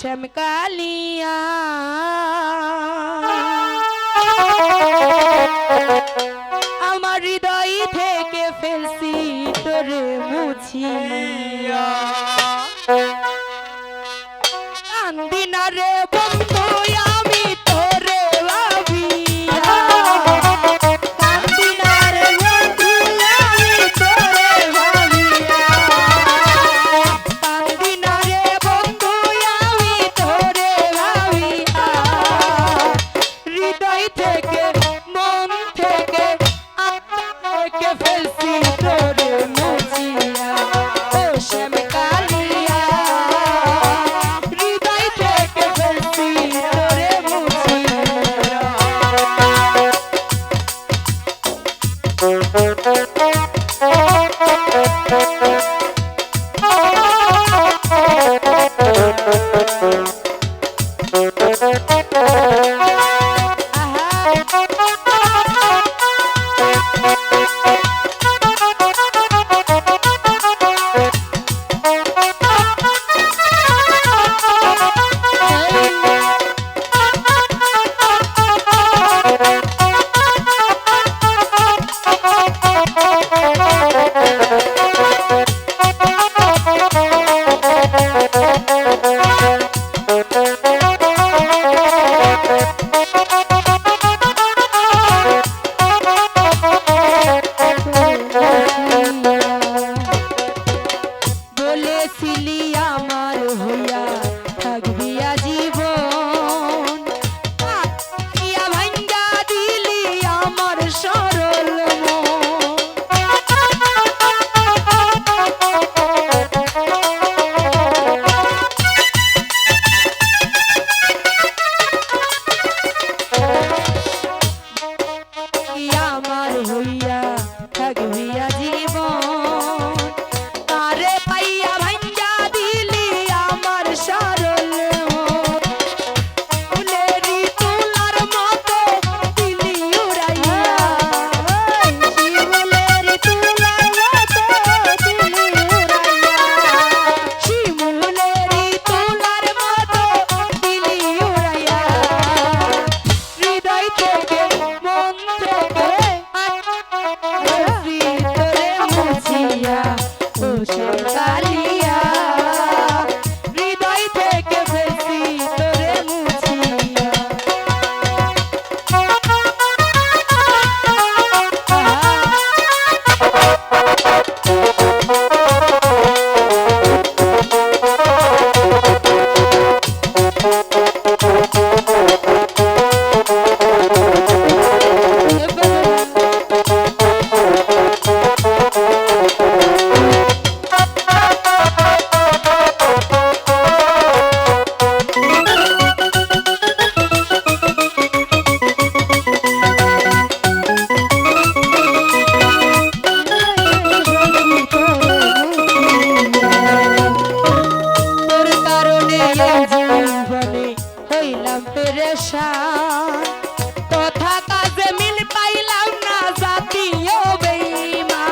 শ্যাম কালিয়া। আমার হৃদয় থেকে ফেলছি তোরে মুছিয়া। না তথা কাজে মিল পাইলাম না জাতীয় বেইমা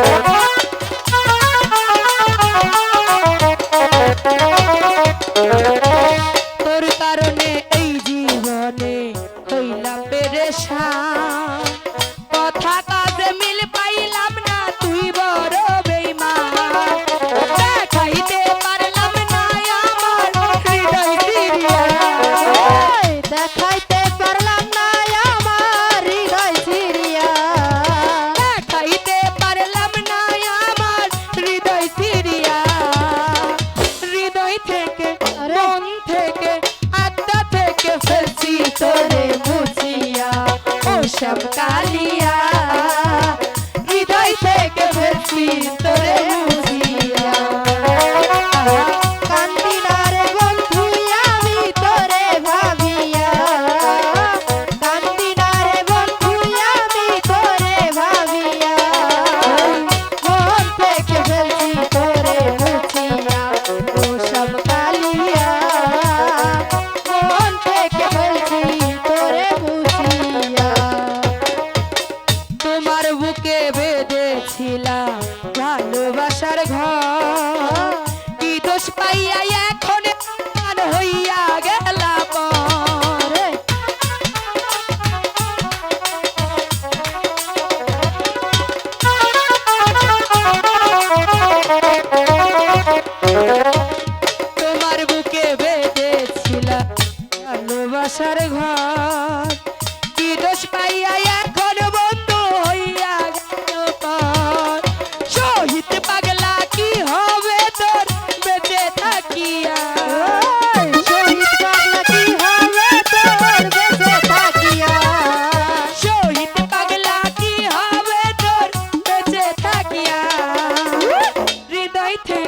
Oh, ফেলছি তোরে বুঝিয়া ও সব কালিয়া হৃদয় থেকে ফেলছি right.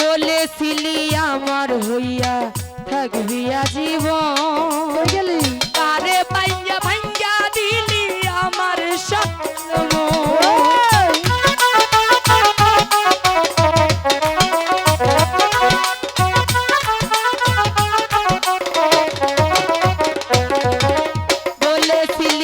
বলেছিলি আমার হইয়া থাকবি আজীব গেলি আরে পাইয়া ভাইয়া দিলি আমার স্বপ্ন বলেছিলি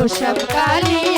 Roxa, Cali.